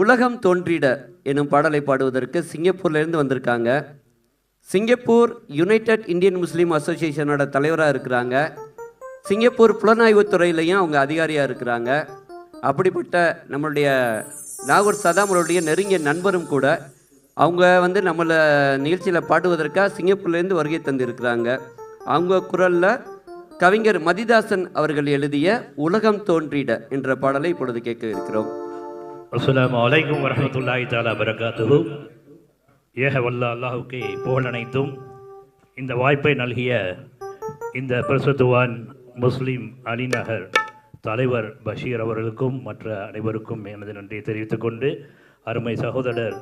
உலகம் தோன்றிட எனும் பாடலை பாடுவதற்கு சிங்கப்பூர்லேருந்து வந்திருக்காங்க. சிங்கப்பூர் யுனைடெட் இந்தியன் முஸ்லீம் அசோசியேஷனோட தலைவராக இருக்கிறாங்க. சிங்கப்பூர் புலனாய்வு துறையிலையும் அவங்க அதிகாரியாக இருக்கிறாங்க. அப்படிப்பட்ட நம்மளுடைய நாகூர் சதாமருடைய நெருங்கிய நண்பரும் கூட அவங்க வந்து நம்மளை நிகழ்ச்சியில் பாடுவதற்காக சிங்கப்பூர்லேருந்து வருகை தந்திருக்கிறாங்க. அவங்க குரலில் கவிஞர் மதிதாசன் அவர்கள் எழுதிய உலகம் தோன்றிட என்ற பாடலை இப்பொழுது கேட்க இருக்கிறோம். அஸ்லாம் அலைக்கும் வரமத்துல்லாஹி தாலா பரகாத்துஹு ஏக வல்ல அல்லாஹுக்கே புகழனைத்தும் இந்த வாய்ப்பை நல்கிய இந்த பிரசத்துவான் முஸ்லீம் அலிநகர் தலைவர் பஷீர் அவர்களுக்கும் மற்ற அனைவருக்கும் எனது நன்றியை தெரிவித்துக் கொண்டு அருமை சகோதரர்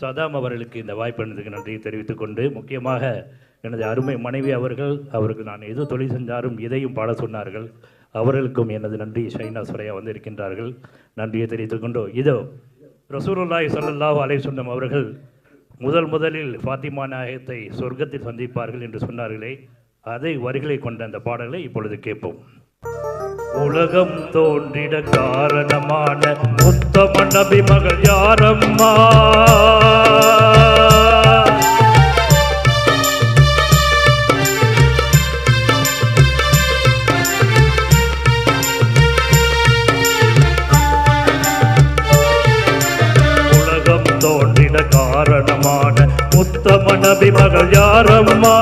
சதாம் அவர்களுக்கு இந்த வாய்ப்பு எனதுக்கு நன்றியை தெரிவித்துக் கொண்டு முக்கியமாக எனது அருமை மனைவி அவர்கள் அவருக்கு நான் எது தொழில் செஞ்சாலும் இதையும் பாட சொன்னார்கள். அவர்களுக்கும் எனது நன்றி. ஷைனா சுரையா வந்து இருக்கின்றார்கள் நன்றியை தெரிவித்துக் கொண்டு இதோ ரசூலுல்லாஹி ஸல்லல்லாஹு அலைஹி சொன்னம் அவர்கள் முதல் முதலில் ஃபாத்திமா நாயகத்தை சொர்க்கத்தில் சந்திப்பார்கள் என்று சொன்னார்களே அதை வரிகளை கொண்ட அந்த பாடலை இப்பொழுது கேட்போம். உலகம் தோன்றிட காரணமான உத்தம நபி மகள் யாரம்மா? உத்தம நபி மகள் யாரம்மா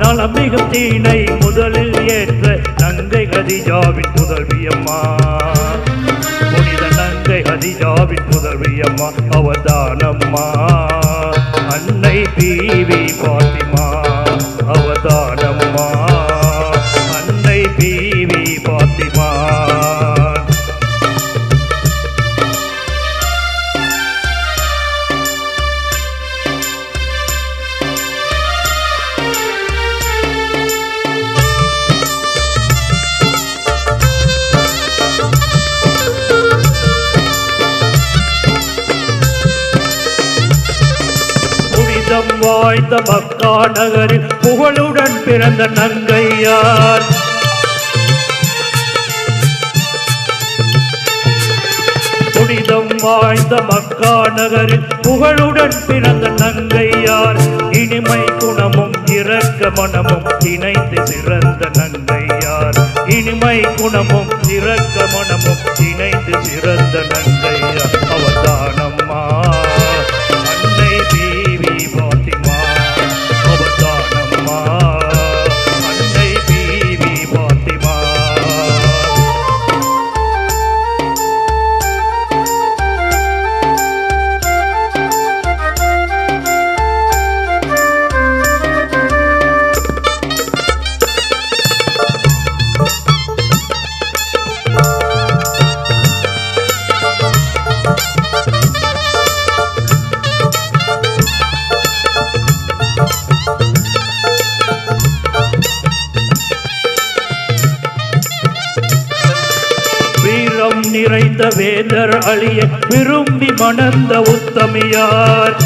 நலமிகும் தீனை முதலில் ஏற்ற நங்கை ஹதிஜாவின் புதல்வியம்மா. புனித நங்கை ஹதிஜாவின் புதல்வியம்மா அவதானம்மா அன்னை பீவி பாத்திமா அவதானம்மா புனிதம் வாய்ந்த மக்கா நகரில் புகழுடன் பிறந்த நங்கையார். புனிதம் வாய்ந்த மக்கா நகரில் புகழுடன் பிறந்த நங்கையார். இனிமை குணமும் இரக்க மனமும் இணைந்து சிறந்த நங்கையார். இனிமை குணமும் இரக்க மனமும் இணைந்து சிறந்த நங்கையார். நிறைந்த வேந்தர் அழிய விரும்பி மணந்த உத்தமியார்.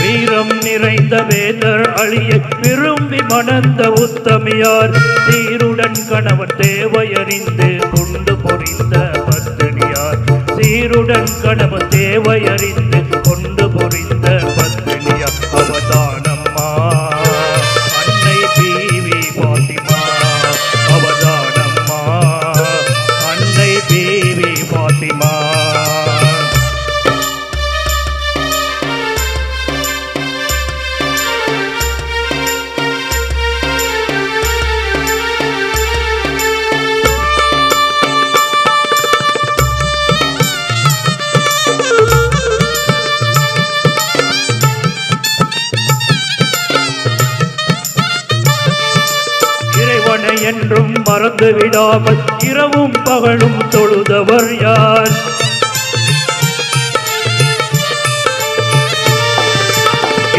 வீரம் நிறைந்த வேந்தர் அழிய விரும்பி மணந்த உத்தமியார். சீருடன் கணவன் தேவையறிந்து கொண்டு பொறிந்த பத்தினியார். சீருடன் கணவன் தேவையறிந்து கொண்டு என்றும் மறந்து விடாமல் இரவும் பகலும் தொழுதவர் யார்?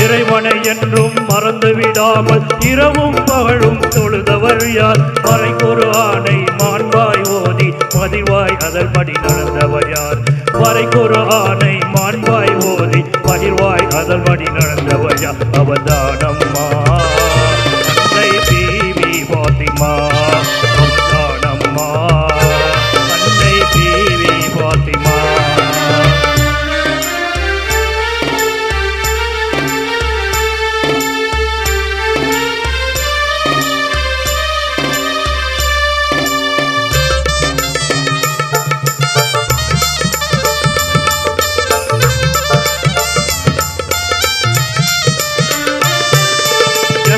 இறைவனை என்றும் மறந்து விடாமல் இரவும் பகலும் தொழுதவர் யார்? மறைக்கொரு ஆணை மாண்பாய் ஓதி மதிவாய் அதன்படி நடந்தவர் யார்? மறைக்கொரு ஆணை மாண்பாய் ஓதி மகிழ்வாய் அதன்படி நடந்தவர் யார்? அவதானம்மா. அன்னை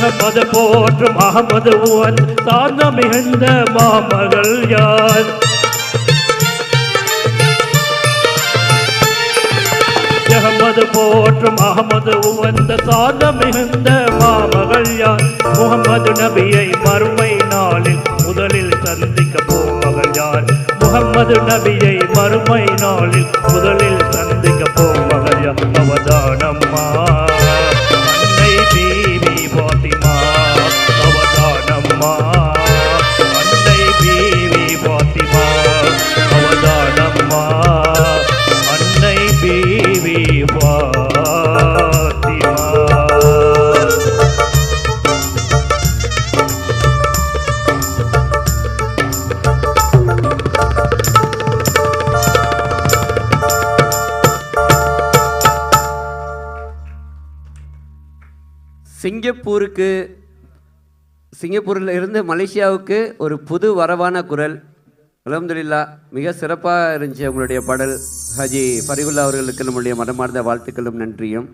அகமது போற்றும் அகமது உவன் சார்ந்த மிகுந்த மாமகள் யார்? அகமது போற்றும் அகமது உவந்த சார்ந்த மிகுந்த மாமகள் யார்? முகமது நபியை மறுமை நாளில் முதலில் சந்திக்க போமகள் யார்? முகமது நபியை மறுமை நாளில் முதலில் சந்திக்க போமகள் யார்? அவதானம்மா. சிங்கப்பூருக்கு சிங்கப்பூரில் இருந்து மலேசியாவுக்கு ஒரு புது வரவான குரல். அலமதுல்லா மிக சிறப்பாக இருந்துச்சு உங்களுடைய பாடல். ஹஜி ஃபரிகுல்லா அவர்களுக்கு நம்முடைய மனமார்ந்த வாழ்த்துக்களும் நன்றியும்.